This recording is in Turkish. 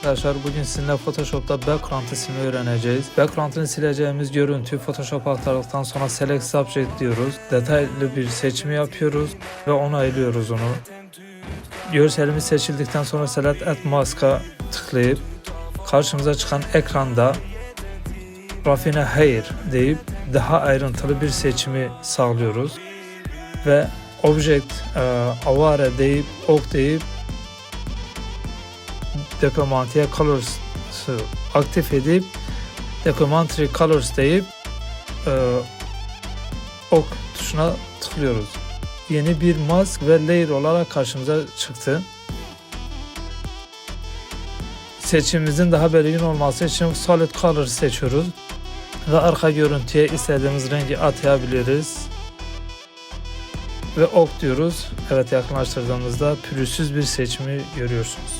Arkadaşlar bugün sizinle Photoshop'ta background ismini öğreneceğiz. Background'ını sileceğimiz görüntüyü Photoshop'a aktardıktan sonra Select Subject diyoruz. Detaylı bir seçimi yapıyoruz ve onaylıyoruz onu. Görselimiz seçildikten sonra Select Add Mask'a tıklayıp karşımıza çıkan ekranda Raffine Hair deyip daha ayrıntılı bir seçimi sağlıyoruz. Ve Object e, Avare deyip ok deyip Documentary Colors'ı aktif edip Documentary Colors deyip e, ok tuşuna tıklıyoruz. Yeni bir mask ve layer olarak karşımıza çıktı. Seçimimizin daha belirgin olması için Solid Colors seçiyoruz. Ve arka görüntüye istediğimiz rengi atayabiliriz. Ve ok diyoruz. Evet yakınlaştırdığımızda pürüzsüz bir seçimi görüyorsunuz.